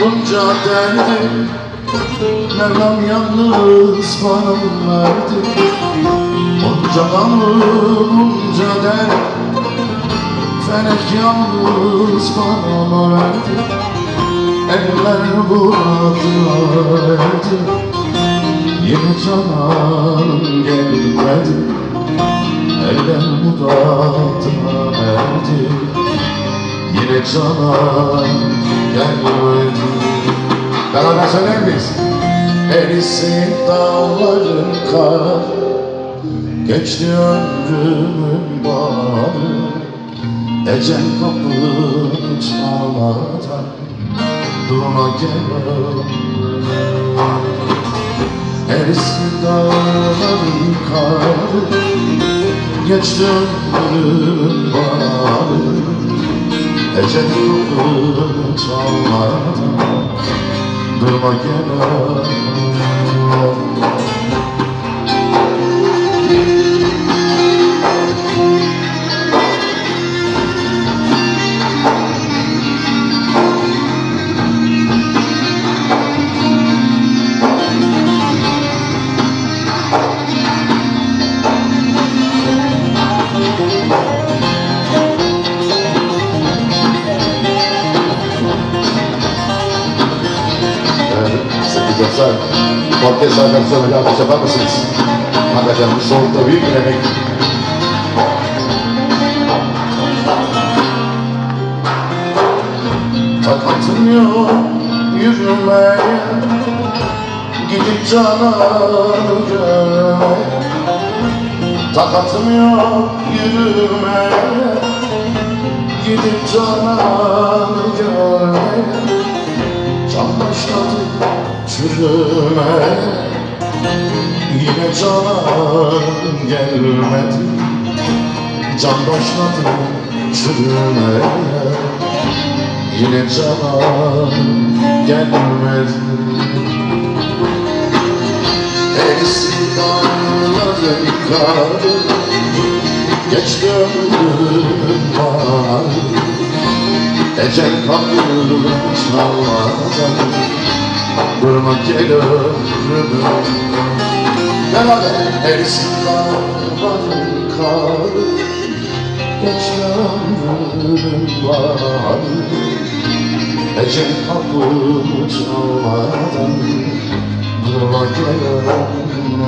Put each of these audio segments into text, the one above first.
bunca derdi Mevlam yalnız bana verdi. Bunca gamı bunca dert Felek yalnız bana verdi. Eller burada erdi Yine canım gelmedi. Eller muradına erdi. Yine canım gelmedi Beraber söyler miyiz? Erisin dağların kar Geçti ömrümün bağrı Ecel kapını çalmadan Durma gel Erisin dağların karı Geçti ömrümün bağrı Ecel kapını çalmadan Durma gel Sekiz orkestra versiyonuyla alkış yapar mısınız? Hakikaten bu soğukta büyük bir emek. Takatım yok yürümeye Gidip Takatım yok yürümeye Gidip görmeye Can başladı çürümeye Yine canan gelmedi. Can başladı çürümeye Yine canan gelmedi. Erisin dağların karı Geçti ömrüm var Ecel kapını çalmadan Durma gel ömrümü Beraber erisin dağların karı. Geçti ömrüm var Ecel kapını çalmadan Durma gel ömrümü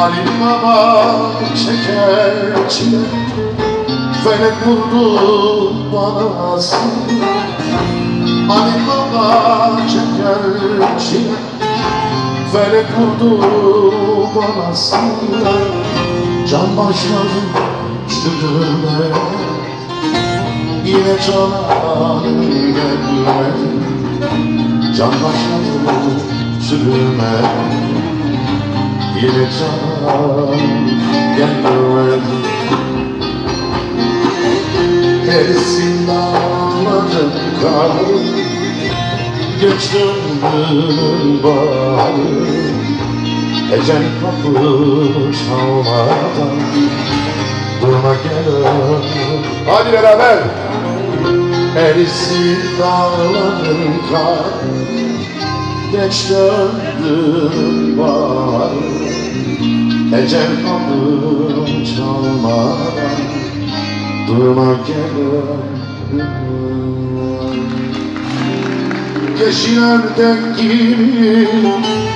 Ali Baba çeker çile Felek vurdu bana sile Ali Baba çeker çile Felek vurdu bana sile Can başladı çürüme Yine cananım gelmedi. Can başladı çürüme Yine can gelmedi Erisin dağların karı Geçti ömrüm bağrı Ecel kapı çalmadan Durma gel. Hadi beraber. Erisin dağların karı Geç döndüm var. Ecel kapım çalmadan Durma gel. Yeşil ördek gibi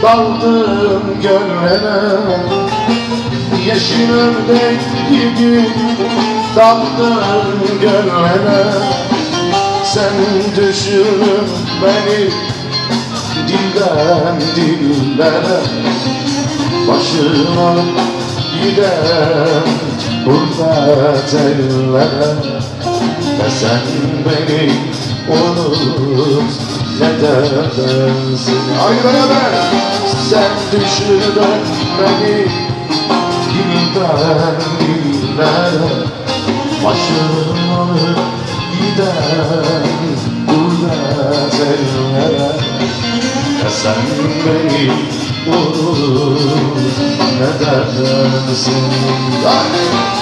daldım gönlene. Yeşil ördek gibi daldım gönlene. Sen düşün beni dilden dillere Başına Gider gurbet ellere. Ve sen beni unut ne dersin Haydi beraber Sen düşürme beni Dilden dillere Başım alır sen beni unut ne dersin? Haydi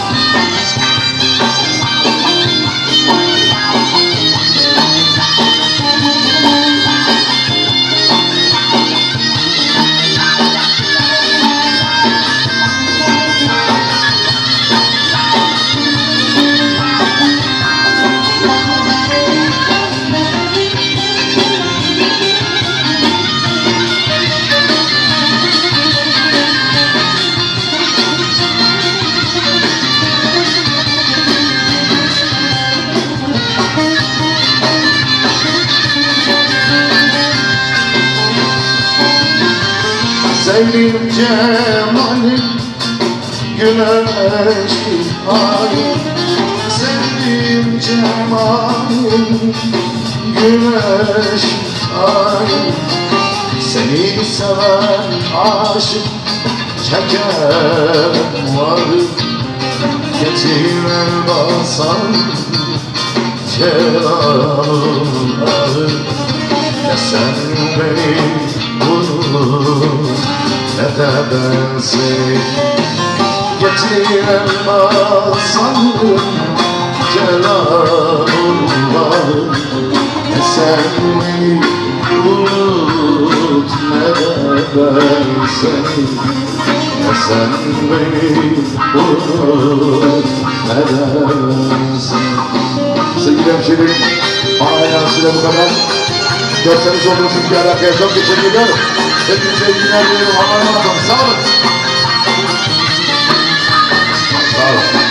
Sevdiğim cemalin Güneş halim Sevdiğim cemalin Güneş halim Seni seven aşık Çeker varım Getir el basan Celalım ağır ne sen beni unut ne de ben seni Getiremezsem celalım var Ne sen beni unut ne de ben seni Ne sen beni unut ne de ben seni Sevgili hemşehrim, Hala süre bu kadar. Görseniz olduğunuz bir alakaya çok teşekkür ediyorum. Sevgili seyirciler diyorum. Allah'a emanet olun. Sağ olun. Sağ olun.